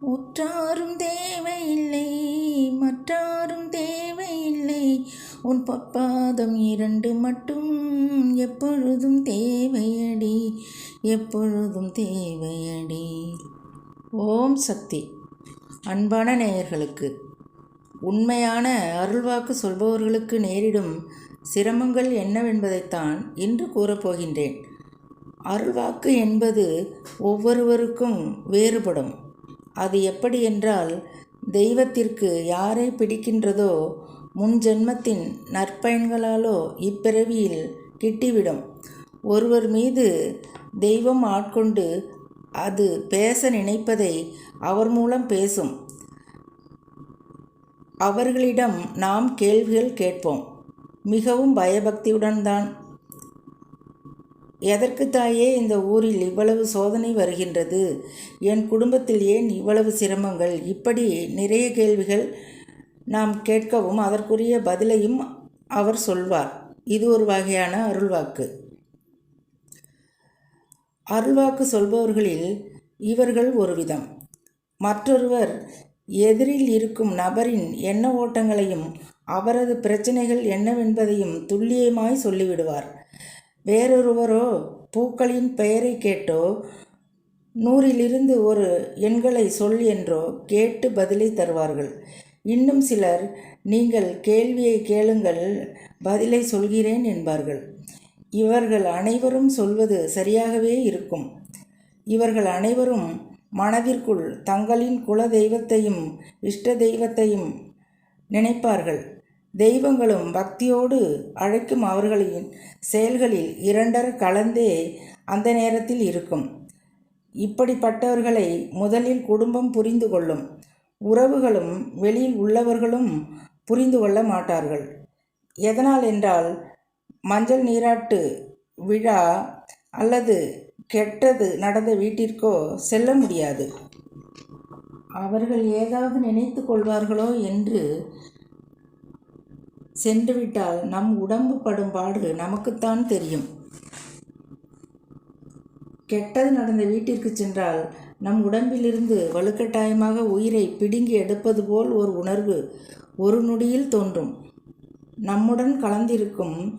உற்றாரும் தேவையில்லை மற்றாரும் தேவையில்லை. உன் பொற்பாதம் இரண்டு மட்டும் எப்பொழுதும் தேவையடி எப்பொழுதும் தேவையடி. ஓம் சக்தி. அன்பான நேயர்களுக்கு உண்மையான அருள்வாக்கு சொல்பவர்களுக்கு நேரிடும் சிரமங்கள் என்னவென்பதைத்தான் இன்று கூறப்போகின்றேன் அருள்வாக்கு என்பது ஒவ்வொருவருக்கும் வேறுபடும். அது எப்படி என்றால் தெய்வத்திற்கு யாரை பிடிக்கின்றதோ முன் ஜென்மத்தின் நற்பயன்களாலோ இப்பிறவியில் கிட்டிவிடும். ஒருவர் மீது தெய்வம் ஆட்கொண்டு அது பேச நினைப்பதை அவர் மூலம் பேசும். அவர்களிடம் நாம் கேள்விகள் கேட்போம். மிகவும் பயபக்தியுடன் தான் எதற்கு தாயே இந்த ஊரில் இவ்வளவு சோதனை வருகின்றது? என் குடும்பத்தில் ஏன் இவ்வளவு சிரமங்கள்? இப்படி நிறைய கேள்விகள் நாம் கேட்கவும் அதற்குரிய பதிலையும் அவர் சொல்வார். இது ஒரு வகையான அருள்வாக்கு. அருள்வாக்கு சொல்பவர்களில் இவர்கள் ஒரு விதம் மற்றொருவர் எதிரில் இருக்கும் நபரின் எண்ண ஓட்டங்களையும் அவரது பிரச்சனைகள் என்னவென்பதையும் துல்லியமாய் சொல்லிவிடுவார். வேறொருவரோ பூக்களின் பெயரை கேட்டோ நூறிலிருந்து ஒரு எண்களை சொல் என்றோ கேட்டு பதிலை தருவார்கள். இன்னும் சிலர் நீங்கள் கேள்வியை கேளுங்கள் பதிலை சொல்கிறேன் என்பார்கள். இவர்கள் அனைவரும் சொல்வது சரியாகவே இருக்கும். இவர்கள் அனைவரும் மனதிற்குள் தங்களின் குல தெய்வத்தையும் இஷ்ட தெய்வத்தையும் நினைப்பார்கள். தெய்வங்களும் பக்தியோடு அழைக்கும் அவர்களின் செயல்களில் இரண்டர கலந்தே அந்த நேரத்தில் இருக்கும். இப்படிப்பட்டவர்களை முதலில் குடும்பம் புரிந்து கொள்ளும். உறவுகளும் வெளியில் உள்ளவர்களும் புரிந்து கொள்ள மாட்டார்கள். எதனால் என்றால் மஞ்சள் நீராட்டு விழா அல்லது கெட்டது நடந்த வீட்டிற்கோ செல்ல முடியாது. அவர்கள் ஏதாவது நினைத்து கொள்வார்களோ என்று சென்றுவிட்டால் நம் உடம்பு படும் பாடு நமக்குத்தான் தெரியும். கெட்டது நடந்த வீட்டிற்கு சென்றால் நம் உடம்பிலிருந்து வலுக்கட்டாயமாக உயிரை பிடுங்கி எடுப்பது போல் ஒரு உணர்வு ஒரு நொடியில் தோன்றும். நம்முடன் கலந்திருக்கும்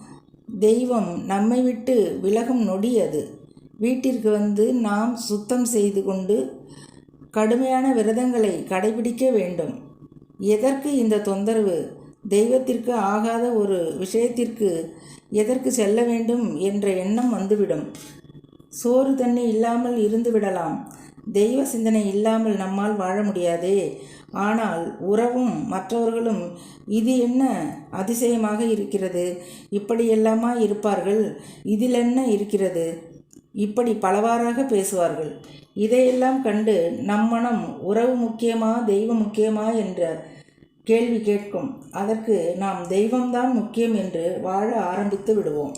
தெய்வம் நம்மை விட்டு விலகும் நொடி அது. வீட்டிற்கு வந்து நாம் சுத்தம் செய்து கொண்டு கடுமையான விரதங்களை கடைபிடிக்க வேண்டும். எதற்கு இந்த தொந்தரவு? தெய்வத்திற்கு ஆகாத ஒரு விஷயத்திற்கு எதற்கு செல்ல வேண்டும் என்ற எண்ணம் வந்துவிடும். சோறு தண்ணி இல்லாமல் இருந்து விடலாம். தெய்வ சிந்தனை இல்லாமல் நம்மால் வாழ முடியாதே. ஆனால் உறவும் மற்றவர்களும் இது என்ன அதிசயமாக இருக்கிறது? இப்படியெல்லாமா இருப்பார்கள்? இதில் என்ன இருக்கிறது? இப்படி பலவாறாக பேசுவார்கள். இதையெல்லாம் கண்டு நம் மனம் உறவு முக்கியமா தெய்வம் முக்கியமா என்ற கேள்வி கேட்கும். அதற்கு நாம் தெய்வம்தான் முக்கியம் என்று வாழ ஆரம்பித்து விடுவோம்.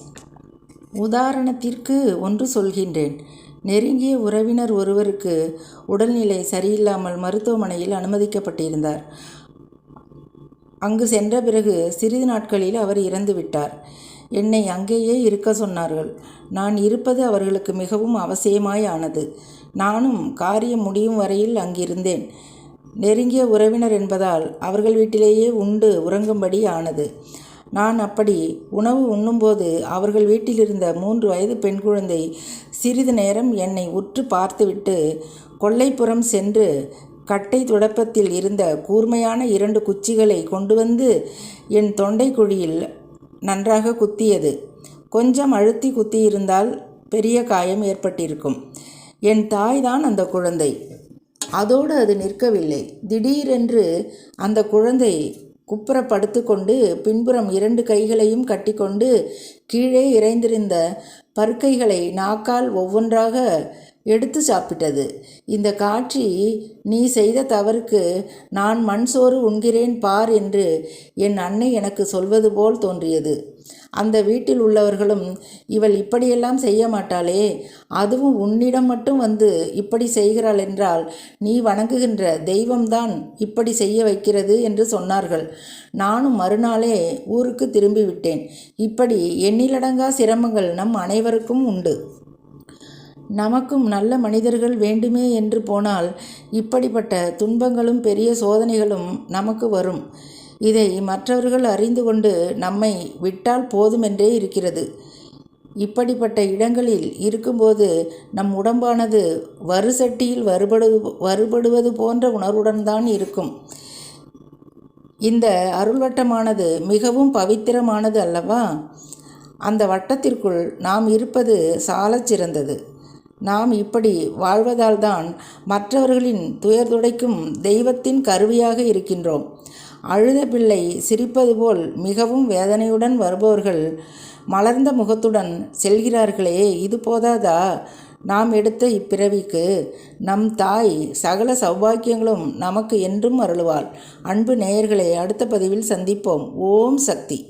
உதாரணத்திற்கு ஒன்று சொல்கின்றேன். நெருங்கிய உறவினர் ஒருவருக்கு உடல்நிலை சரியில்லாமல் மருத்துவமனையில் அனுமதிக்கப்பட்டிருந்தார். அங்கு சென்ற பிறகு சிறிது நாட்களில் அவர் இறந்து விட்டார். என்னை அங்கேயே இருக்க சொன்னார்கள். நான் இருப்பது அவர்களுக்கு மிகவும் அவசியமாய் ஆனது. நானும் காரியம் முடியும் வரையில் அங்கிருந்தேன். நெருங்கிய உறவினர் என்பதால் அவர்கள் வீட்டிலேயே உண்டு உறங்கும்படி ஆனது. நான் அப்படி உணவு உண்ணும்போது அவர்கள் வீட்டிலிருந்த மூன்று வயது பெண் குழந்தை சிறிது நேரம் என்னை உற்று பார்த்துவிட்டு கொல்லைப்புறம் சென்று கட்டை துடப்பத்தில் இருந்த கூர்மையான இரண்டு குச்சிகளை கொண்டு வந்து என் தொண்டை குழியில் நன்றாக குத்தியது. கொஞ்சம் அழுத்தி குத்தியிருந்தால் பெரிய காயம் ஏற்பட்டிருக்கும். என் தாய் தான் அந்த குழந்தை. அதோடு அது நிற்கவில்லை. திடீரென்று அந்த குழந்தை குப்புற படுத்துக்கொண்டு பின்புறம் இரண்டு கைகளையும் கட்டிக்கொண்டு கீழே இறைந்திருந்த பருக்கைகளை நாக்கால் ஒவ்வொன்றாக எடுத்து சாப்பிட்டது. இந்த காட்சி நீ செய்த தவறுக்கு நான் மண் சோறு உண்கிறேன் பார் என்று என் அன்னை எனக்கு சொல்வது போல் தோன்றியது. அந்த வீட்டில் உள்ளவர்களும் இவள் இப்படியெல்லாம் செய்ய மாட்டாளே அதுவும் உன்னிடம் மட்டும் வந்து இப்படி செய்கிறாள் என்றால் நீ வணங்குகின்ற தெய்வம்தான் இப்படி செய்ய வைக்கிறது என்று சொன்னார்கள். நானும் மறுநாளே ஊருக்கு திரும்பிவிட்டேன். இப்படி எண்ணிலடங்கா சிரமங்கள் நம் அனைவருக்கும் உண்டு. நமக்கும் நல்ல மனிதர்கள் வேண்டுமே என்று போனால் இப்படிப்பட்ட துன்பங்களும் பெரிய சோதனைகளும் நமக்கு வரும். இதை மற்றவர்கள் அறிந்து கொண்டு நம்மை விட்டால் போதுமென்றே இருக்கிறது. இப்படிப்பட்ட இடங்களில் இருக்கும்போது நம் உடம்பானது வறுசட்டியில் வறுபடு வறுபடுவது போன்ற உணர்வுடன் தான் இருக்கும். இந்த அருள்வட்டமானது மிகவும் பவித்திரமானது அல்லவா? அந்த வட்டத்திற்குள் நாம் இருப்பது சாலச் சிறந்தது. நாம் இப்படி வாழ்வதால்தான் மற்றவர்களின் துயர் துடைக்கும் தெய்வத்தின் கருவியாக இருக்கின்றோம். அழுத பிள்ளை சிரிப்பது போல் மிகவும் வேதனையுடன் வருபவர்கள் மலர்ந்த முகத்துடன் செல்கிறார்களே இது போதாதா? நாம் எடுத்த இப்பிறவிக்கு நம் தாய் சகல சௌபாக்கியங்களும் நமக்கு என்றும் அருளுவாள். அன்பு நேயர்களை அடுத்த பதிவில் சந்திப்போம். ஓம் சக்தி.